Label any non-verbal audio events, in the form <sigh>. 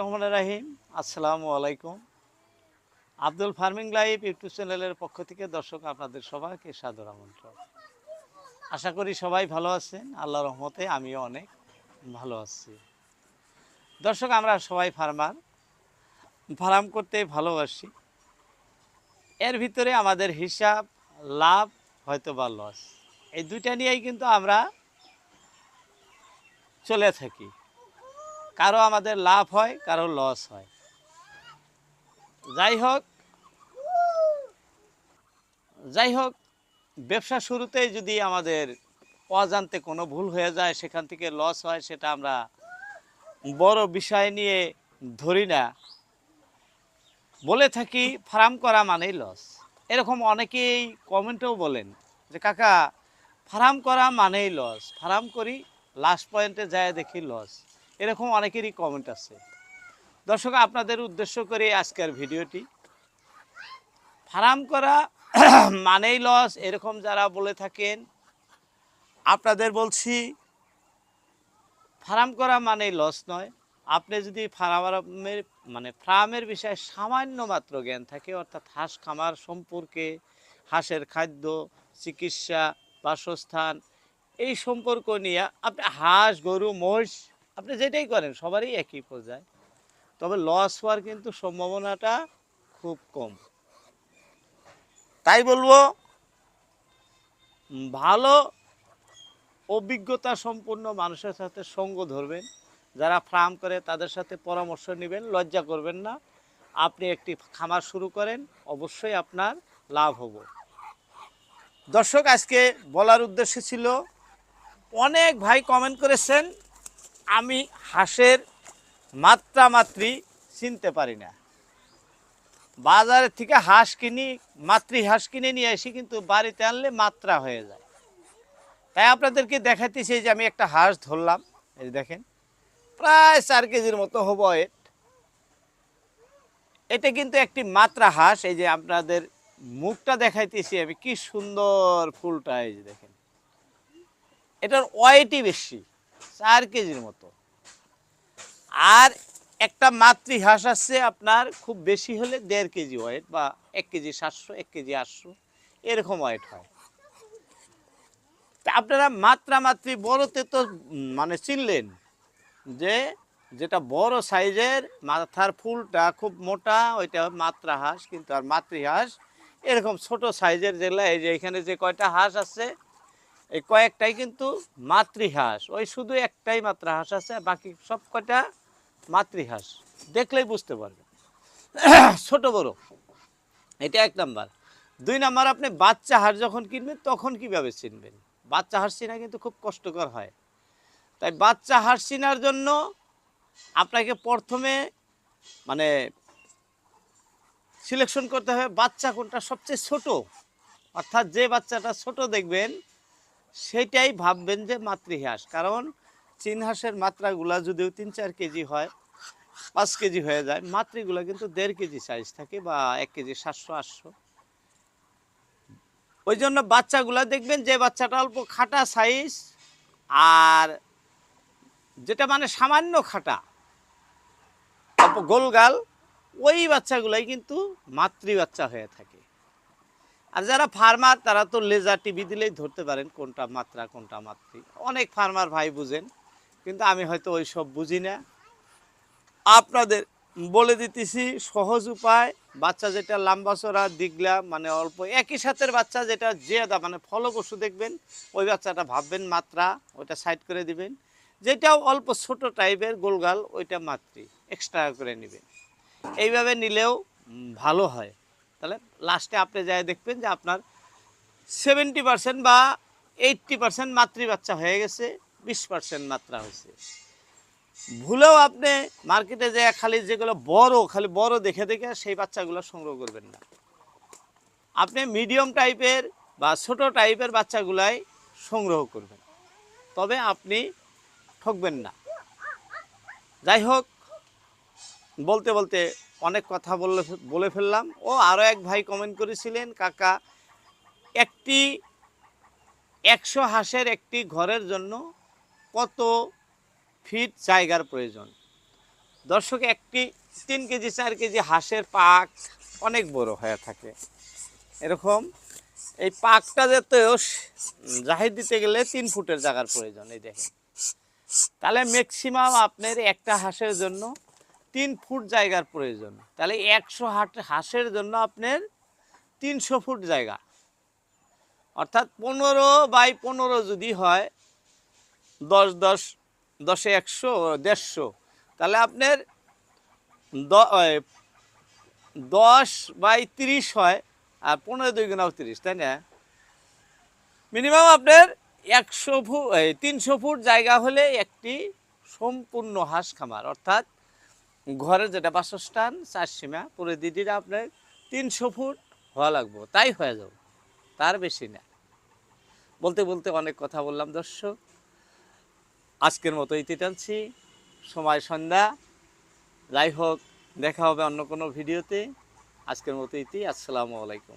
রহমান রাহিম। আসসালামু আলাইকুম। Abdul farming live YouTube চ্যানেলের পক্ষ থেকে দর্শক আপনাদের সবাইকে সাদর আমন্ত্রণ। আশা করি সবাই ভালো আছেন। আল্লাহ রহমতে আমিও অনেক ভালো আছি। দর্শক, আমরা সবাই ফার্মার। ফার্ম করতে ভালোবাসি। এর ভিতরে আমাদের হিসাব, লাভ হয়তো বা লস এই দুইটা নিয়েই কিন্তু আমরা চলে থাকি। কারও আমাদের লাভ হয়, কারও লস হয়। যাই হোক যাই হোক, ব্যবসা শুরুতেই যদি আমাদের অজান্তে কোনো ভুল হয়ে যায়, সেখান থেকে লস হয়, সেটা আমরা বড় বিষয় নিয়ে ধরি না। বলে থাকি, ফার্ম করা মানেই লস। এরকম অনেকেই কমেন্টেও বলেন যে, কাকা, ফার্ম করা মানেই লস। ফার্ম করি, লাস্ট পয়েন্টে যায় দেখি লস। এরকম অনেকেরই কমেন্ট আছে। দর্শক, আপনাদের উদ্দেশ্য করে আজকের ভিডিওটি, ফার্ম করা <clears throat> মানেই লস এরকম যারা বলে থাকেন, আপনাদের বলছি, ফার্ম করা মানেই লস নয়। আপনি যদি ফার্মের মানে ফার্মের বিষয়ে সামান্য মাত্র জ্ঞান থাকে, অর্থাৎ হাঁস খামার সম্পর্কে, হাঁসের খাদ্য, চিকিৎসা, বাসস্থান, এই সম্পর্ক নিয়ে আপনি হাঁস, গরু, মহিষ আপনি যেটাই করেন, সবারই একই পর্যায়ে। তবে লস হওয়ার কিন্তু সম্ভাবনাটা খুব কম। তাই বলব, ভালো অভিজ্ঞতা সম্পন্ন মানুষের সাথে সঙ্গ ধরবেন। যারা ফার্ম করে, তাদের সাথে পরামর্শ নেবেন, লজ্জা করবেন না। আপনি একটি খামার শুরু করেন, অবশ্যই আপনার লাভ হব। দর্শক, আজকে বলার উদ্দেশ্য ছিল, অনেক ভাই কমেন্ট করেছেন আমি হাঁসের মাত্রা মাত্রি চিনতে পারি না। বাজারের থেকে হাঁস কিনি, মাতৃ হাঁস কিনে নিয়ে আসি, কিন্তু বাড়িতে আনলে মাত্রা হয়ে যায়। তাই আপনাদেরকে দেখাতেছি যে আমি একটা হাঁস ধরলাম, এই দেখেন, প্রায় চার কেজির মতো হব এট এটা কিন্তু একটি মাত্রা হাঁস, এই যে আপনাদের মুখটা দেখাইতেছি আমি, কি সুন্দর ফুলটা, এই যে দেখেন। এটার ওয়েটই বেশি। চার কেজির মতো। আর একটা মাতৃ হাঁস আছে আপনার খুব বেশি হলে দেড় কেজি ওয়েট বা এক কেজি সাতশো, এক কেজি আটশো, এরকম ওয়েট হয়। আপনারা মাত্রা মাতৃ বড়তে তো মানে চিনলেন যে যেটা বড় সাইজের মাথার ফুলটা খুব মোটা, ওইটা মাত্রা হাঁস কিন্তু আর মাতৃ হাঁস এরকম ছোট সাইজের যেগুলো এই যে এখানে যে কয়টা হাঁস আছে এই কয়েকটাই কিন্তু মাতৃহাঁস। ওই শুধু একটাই মাত্রা হাঁস আছে, বাকি সব কয়টা মাতৃহাঁস। দেখলেই বুঝতে পারবে <clears throat> ছোট বড়। এটা এক নাম্বার। দুই নাম্বার, আপনি বাচ্চা হাঁস যখন কিনবেন, তখন কীভাবে চিনবেন? বাচ্চা হাঁস চিনা কিন্তু খুব কষ্টকর হয়। তাই বাচ্চা হাঁস চিনার জন্য আপনাকে প্রথমে মানে সিলেকশন করতে হবে বাচ্চা কোনটা সবচেয়ে ছোট। অর্থাৎ যে বাচ্চাটা ছোট দেখবেন সেটাই ভাববেন যে মাতৃহাঁস। কারণ চীন হাঁসের মাত্রাগুলা যদিও তিন চার কেজি হয়, পাঁচ কেজি হয়ে যায়, মাতৃগুলা কিন্তু দেড় কেজি সাইজ থাকে বা এক কেজি সাতশো, আটশো। ওই জন্য বাচ্চাগুলা দেখবেন যে বাচ্চাটা অল্প খাটা সাইজ আর যেটা মানে সামান্য খাটা, অল্প গোলগাল, ওই বাচ্চাগুলাই কিন্তু মাতৃ বাচ্চা হয়ে থাকে। আর যারা ফার্মার তারা তো লেজার টিভি দিলেই ধরতে পারেন কোনটা মাত্রা, কোনটা মাতৃ। অনেক ফার্মার ভাই বুঝেন, কিন্তু আমি হয়তো ওই সব বুঝি না। আপনাদের বলে দিতেছি, সহজ উপায়, বাচ্চা যেটা লম্বা দিগলা মানে অল্প, একই সাথের বাচ্চা যেটা জেদা মানে ফলপ্রসূ দেখবেন, ওই বাচ্চাটা ভাববেন মাত্রা, ওইটা সাইড করে দিবেন। যেটাও অল্প ছোট টাইপের গোলগাল, ওইটা মাতৃ এক্সট্রা করে নেবেন। এইভাবে নিলেও ভালো হয়। তাহলে লাস্টে আপনি যাই দেখবেন যে আপনার সেভেন্টি পার্সেন্ট বা এইট্টি পার্সেন্ট মাতৃ বাচ্চা হয়ে গেছে, বিশ পার্সেন্ট মাত্রা হয়েছে। ভুলেও আপনি মার্কেটে যে খালি যেগুলো বড়, খালি বড় দেখে দেখে সেই বাচ্চাগুলো সংগ্রহ করবেন না। আপনি মিডিয়াম টাইপের বা ছোট টাইপের বাচ্চাগুলাই সংগ্রহ করবেন। তবে আপনি ঠকবেন না। যাই হোক, বলতে বলতে অনেক কথা বলে বলে ফেললাম। ও আরও এক ভাই কমেন্ট করেছিলেন, কাকা, একটি একশো হাঁসের একটি ঘরের জন্য কত ফিট জায়গার প্রয়োজন? দর্শক, একটি তিন কেজি, চার কেজি হাঁসের পাক অনেক বড় হয়ে থাকে। এরকম, এই পাকটা যেতেও জাহির দিতে গেলে তিন ফুটের জায়গার প্রয়োজন, এই দেখেন। তাহলে ম্যাক্সিমাম আপনার একটা হাঁসের জন্য তিন ফুট জায়গার প্রয়োজন। তাহলে একশো হাট, হাঁসের জন্য আপনার তিনশো ফুট জায়গা। অর্থাৎ পনেরো বাই পনেরো যদি হয়, দশ দশ, দশে একশো, দেড়শো, তাহলে আপনার দশ বাই তিরিশ হয়, আর পনেরো দুই গুণাও তিরিশ, তাই না? মিনিমাম আপনার একশো ফুট তিনশো ফুট জায়গা হলে একটি সম্পূর্ণ হাঁস খামার, অর্থাৎ ঘরের যেটা বাসস্থান, চার সীমা, পুরো দিদিটা আপনার তিনশো ফুট হওয়া লাগবো, তাই হয়ে যাব, তার বেশি না। বলতে বলতে অনেক কথা বললাম দর্শক। আজকের মতো ইতি টানছি, সময় সন্ধ্যা, যাই হোক, দেখা হবে অন্য কোনো ভিডিওতে। আজকের মতো ইতি আসসালামু আলাইকুম।